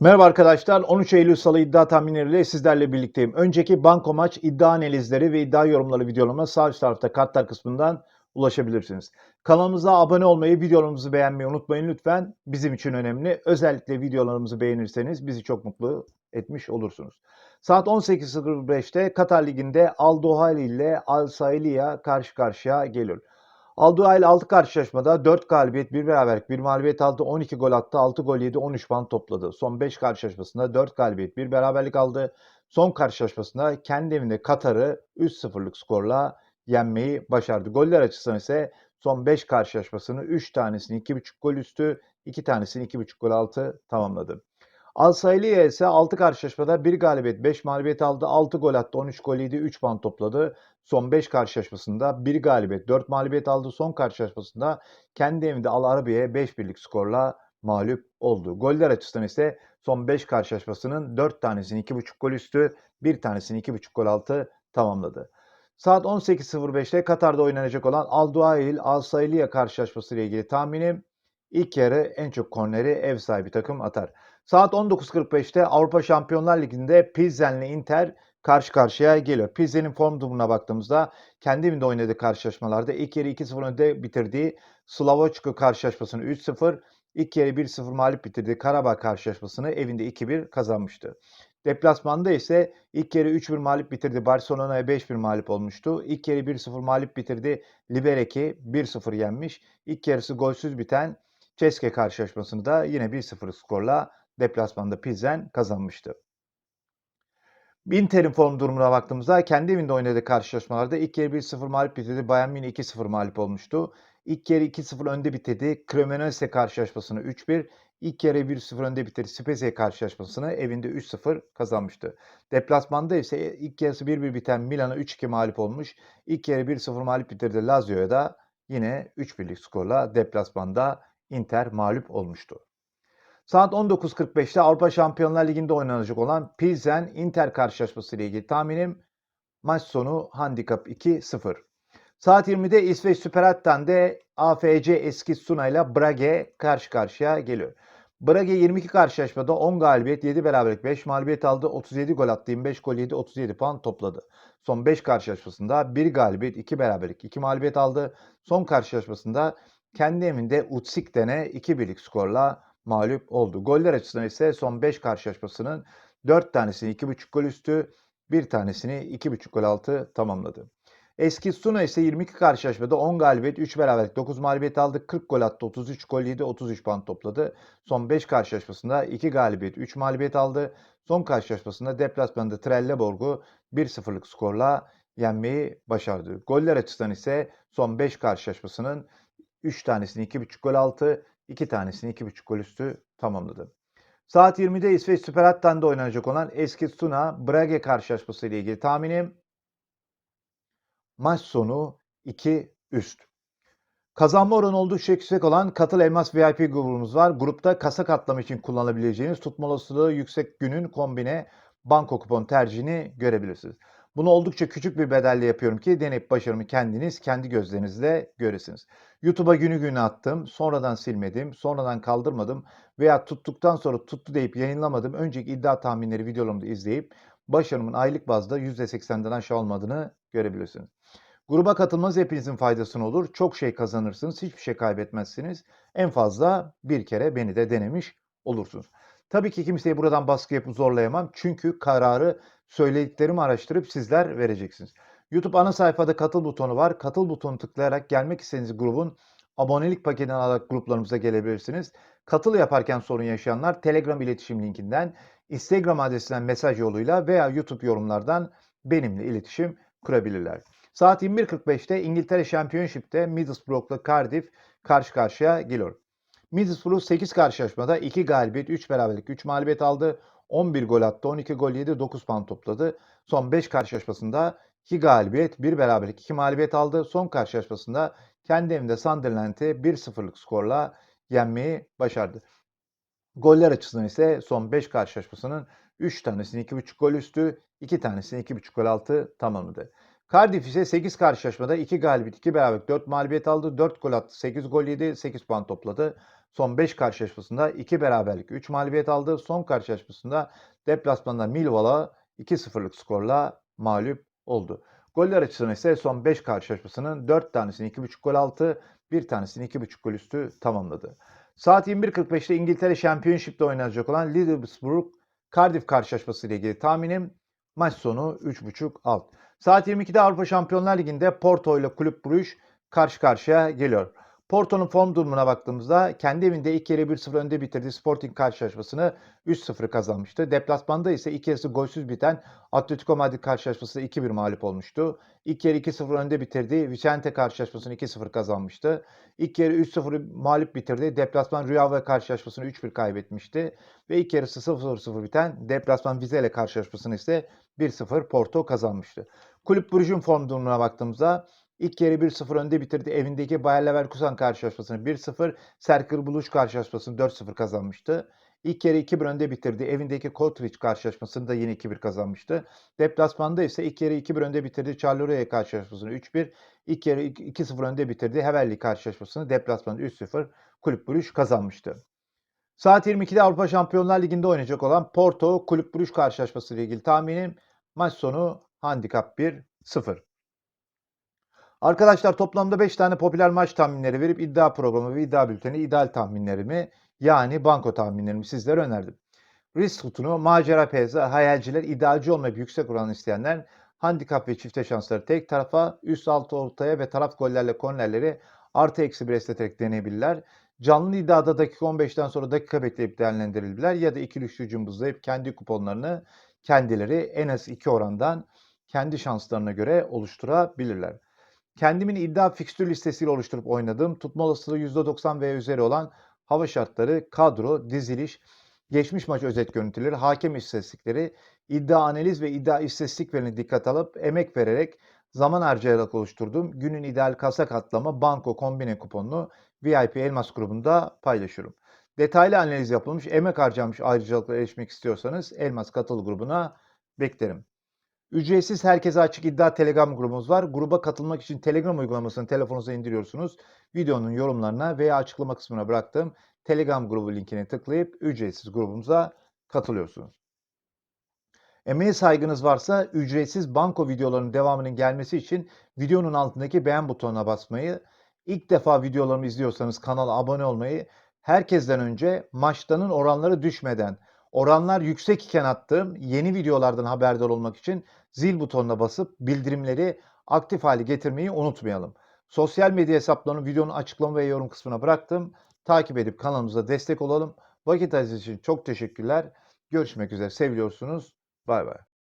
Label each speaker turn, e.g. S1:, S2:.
S1: Merhaba arkadaşlar. 13 Eylül Salı iddia tahminleriyle sizlerle birlikteyim. Önceki banko maç iddia analizleri ve iddia yorumları videolarıma sağ üst tarafta kartlar kısmından ulaşabilirsiniz. Kanalımıza abone olmayı, videolarımızı beğenmeyi unutmayın lütfen. Bizim için önemli. Özellikle videolarımızı beğenirseniz bizi çok mutlu etmiş olursunuz. Saat 18.05'te Katar Ligi'nde Al Dohali ile Al Sailiya karşı karşıya geliyor. Aldığı 6 karşılaşmada 4 galibiyet, 1 beraberlik, 1 mağlubiyet aldı. 12 gol attı, 6 gol yedi, 13 puan topladı. Son 5 karşılaşmasında 4 galibiyet, 1 beraberlik aldı. Son karşılaşmasında kendi evinde Katar'ı 3-0'lık skorla yenmeyi başardı. Goller açısından ise son 5 karşılaşmasını 3 tanesini 2.5 gol üstü, 2 tanesini 2.5 gol altı tamamladı. Al-Sailiye ise 6 karşılaşmada 1 galibiyet, 5 mağlubiyet aldı. 6 gol attı, 13 gol yedi, 3 puan topladı. Son 5 karşılaşmasında 1 galibiyet, 4 mağlubiyet aldı. Son karşılaşmasında kendi evinde Al Arabiye'ye 5 birlik skorla mağlup oldu. Goller açısından ise son 5 karşılaşmasının 4 tanesini 2.5 gol üstü, 1 tanesini 2.5 gol altı tamamladı. Saat 18.05'te Katar'da oynanacak olan Al Duail Al Sailiye karşılaşması ile ilgili tahminim ilk yarı en çok korneri ev sahibi takım atar. Saat 19.45'te Avrupa Şampiyonlar Ligi'nde Pilsen'le Inter karşı karşıya geliyor. Pilsen'in form durumuna baktığımızda kendi evinde oynadığı karşılaşmalarda ilk yarı 2-0 önde bitirdiği Slavoçka karşılaşmasını 3-0, ilk yarı 1-0 mağlup bitirdiği Karabağ karşılaşmasını evinde 2-1 kazanmıştı. Deplasmanda ise ilk yarı 3-1 mağlup bitirdi. Barcelona'ya 5-1 mağlup olmuştu. İlk yarı 1-0 mağlup bitirdi. Liberec'i 1-0 yenmiş. İlk yarısı golsüz biten Ceske karşılaşmasını da yine 1-0 skorla deplasmanda Pilsen kazanmıştı. Inter'in form durumuna baktığımızda kendi evinde oynadığı karşılaşmalarda ilk yarı 1-0 mağlup bitirdi. Bayern Münih 2-0 mağlup olmuştu. İlk yarı 2-0 önde bitirdi. Cremonese karşılaşmasını 3-1, ilk yarı 1-0 önde bitirdi. Spezia karşılaşmasını evinde 3-0 kazanmıştı. Deplasmanda ise ilk yarısı 1-1 biten Milan'a 3-2 mağlup olmuş. İlk yarı 1-0 mağlup bitirdi Lazio'ya da yine 3-1'lik skorla deplasmanda Inter mağlup olmuştu. Saat 19.45'te Avrupa Şampiyonlar Ligi'nde oynanacak olan Pilsen Inter karşılaşması ile ilgili tahminim maç sonu handikap 2-0. Saat 20'de İsveç Süper Atten'de AFC Eski Suna ile Brage karşı karşıya geliyor. Brage 22 karşılaşmada 10 galibiyet, 7 beraberlik, 5 mağlubiyet aldı. 37 gol attı, 25 gol yedi, 37 puan topladı. Son 5 karşılaşmasında 1 galibiyet, 2 beraberlik, 2 mağlubiyet aldı. Son karşılaşmasında kendi evinde Utsik'tene 2 birlik skorla mağlup oldu. Goller açısından ise son 5 karşılaşmasının 4 tanesini 2.5 gol üstü, 1 tanesini 2.5 gol altı tamamladı. Eski Suna ise 22 karşılaşmada 10 galibiyet, 3 beraberlik, 9 mağlubiyet aldı. 40 gol attı, 33 gol yedi, 33 puan topladı. Son 5 karşılaşmasında 2 galibiyet, 3 mağlubiyet aldı. Son karşılaşmasında deplasmanda Trelleborg'u 1-0'lık skorla yenmeyi başardı. Goller açısından ise son 5 karşılaşmasının 3 tanesini 2.5 gol altı, 2 tanesini 2.5 gol üstü tamamladı. Saat 20'de İsveç Süper Hattan'da oynanacak olan Eski Suna Brage karşılaşması ile ilgili tahminim maç sonu 2 üst. Kazanma oranı oldukça yüksek olan Katıl Elmas VIP grubumuz var. Grupta kasa katlama için kullanabileceğiniz tutma olasılığı yüksek günün kombine banko kupon tercihini görebilirsiniz. Bunu oldukça küçük bir bedelle yapıyorum ki deneyip başarımı kendiniz kendi gözlerinizle göresiniz. YouTube'a günü günü attım, sonradan silmedim, sonradan kaldırmadım veya tuttuktan sonra tuttu deyip yayınlamadım. Önceki iddia tahminleri videolarımda izleyip başarımın aylık bazda %80'den aşağı olmadığını görebilirsiniz. Gruba katılmanız hepinizin faydasına olur. Çok şey kazanırsınız, hiçbir şey kaybetmezsiniz. En fazla bir kere beni de denemiş olursunuz. Tabii ki kimseye buradan baskı yapıp zorlayamam. Çünkü kararı söylediklerimi araştırıp sizler vereceksiniz. YouTube ana sayfada katıl butonu var. Katıl butonu tıklayarak gelmek istediğiniz grubun abonelik paketini alarak gruplarımıza gelebilirsiniz. Katıl yaparken sorun yaşayanlar Telegram iletişim linkinden, Instagram adresinden mesaj yoluyla veya YouTube yorumlardan benimle iletişim kurabilirler. Saat 21.45'te İngiltere Championship'te Middlesbrough'la Cardiff karşı karşıya geliyor. Middlesbrough 8 karşılaşmada 2 galibiyet, 3 beraberlik, 3 mağlubiyet aldı. 11 gol attı, 12 gol yedi, 9 puan topladı. Son 5 karşılaşmasında 2 galibiyet, 1 beraberlik, 2 mağlubiyet aldı. Son karşılaşmasında kendi evinde Sunderland'i 1-0'lık skorla yenmeyi başardı. Goller açısından ise son 5 karşılaşmasının 3 tanesini 2.5 gol üstü, 2 tanesini 2.5 gol altı tamamladı. Cardiff ise 8 karşılaşmada 2 galibiyet, 2 beraberlik, 4 mağlubiyet aldı. 4 gol attı, 8 gol yedi, 8 puan topladı. Son 5 karşılaşmasında 2 beraberlik, 3 mağlubiyet aldı. Son karşılaşmasında deplasmanda Millwall'a 2-0'lık skorla mağlup oldu. Goller açısından ise son 5 karşılaşmasının 4 tanesini 2.5 gol altı, bir tanesini 2.5 gol üstü tamamladı. Saat 21.45'te İngiltere Championship'te oynanacak olan Middlesbrough Cardiff karşılaşması ile ilgili tahminim maç sonu 3.5 alt. Saat 22'de Avrupa Şampiyonlar Ligi'nde Porto ile Kulüp Brugge karşı karşıya geliyor. Porto'nun form durumuna baktığımızda kendi evinde ilk yarı 1-0 önde bitirdiği Sporting karşılaşmasını 3-0 kazanmıştı. Deplasmanda ise ilk yarısı golsüz biten Atletico Madrid karşılaşmasında 2-1 mağlup olmuştu. İlk yarı 2-0 önde bitirdiği Vicente karşılaşmasını 2-0 kazanmıştı. İlk yarı 3-0 mağlup bitirdi. Deplasman Real karşılaşmasını 3-1 kaybetmişti. Ve ilk yarısı 0-0 biten deplasman Vizela karşılaşmasını ise 1-0 Porto kazanmıştı. Kulüp Brugge'un form durumuna baktığımızda ilk yarı 1-0 önde bitirdi. Evindeki Bayer Leverkusen karşılaşmasını 1-0, Cercle Bruges karşılaşmasını 4-0 kazanmıştı. İlk yarı 2-1 önde bitirdi. Evindeki Kotric karşılaşmasını da yine 2-1 kazanmıştı. Deplasmanda ise ilk yarı 2-1 önde bitirdi. Charleroi karşılaşmasını 3-1. İlk yarı 2-0 önde bitirdi. Heverli karşılaşmasını deplasmanda 3-0 Kulüp Brugge kazanmıştı. Saat 22'de Avrupa Şampiyonlar Ligi'nde oynayacak olan Porto Kulüp Brugge karşılaşması ile ilgili tahminim maç sonu handikap 1-0. Arkadaşlar toplamda 5 tane popüler maç tahminleri verip iddia programı ve iddia bülteni ideal tahminlerimi yani banko tahminlerimi sizlere önerdim. Risk kutunu, macera peyzı, hayalciler, idealci olmayıp yüksek oran isteyenler handikap ve çifte şansları tek tarafa, üst altı ortaya ve taraf gollerle kornerleri artı eksi bir esneterek deneyebilirler. Canlı iddiada dakika 15'ten sonra dakika bekleyip değerlendirebilirler ya da ikili üçlü cımbızlayıp kendi kuponlarını kendileri en az iki orandan kendi şanslarına göre oluşturabilirler. Kendimin iddia fikstür listesiyle oluşturup oynadığım tutma olasılığı %90 ve üzeri olan hava şartları, kadro, diziliş, geçmiş maç özet görüntüleri, hakem istatistikleri, iddia analiz ve iddia istatistiklerini dikkat alıp emek vererek zaman harcayarak oluşturduğum günün ideal kasa katlama banko kombine kuponunu VIP Elmas grubunda paylaşıyorum. Detaylı analiz yapılmış, emek harcanmış ayrıcalıklara erişmek istiyorsanız Elmas katıl grubuna beklerim. Ücretsiz herkese açık iddia Telegram grubumuz var. Gruba katılmak için Telegram uygulamasını telefonunuza indiriyorsunuz. Videonun yorumlarına veya açıklama kısmına bıraktığım Telegram grubu linkine tıklayıp ücretsiz grubumuza katılıyorsunuz. Emeğe saygınız varsa ücretsiz banko videolarının devamının gelmesi için videonun altındaki beğen butonuna basmayı, ilk defa videolarımı izliyorsanız kanala abone olmayı, herkesten önce maçtanın oranları düşmeden, oranlar yüksek iken attığım yeni videolardan haberdar olmak için zil butonuna basıp bildirimleri aktif hale getirmeyi unutmayalım. Sosyal medya hesaplarını videonun açıklama ve yorum kısmına bıraktım. Takip edip kanalımıza destek olalım. Vakit ayırdığınız için çok teşekkürler. Görüşmek üzere. Seviliyorsunuz. Bay bay.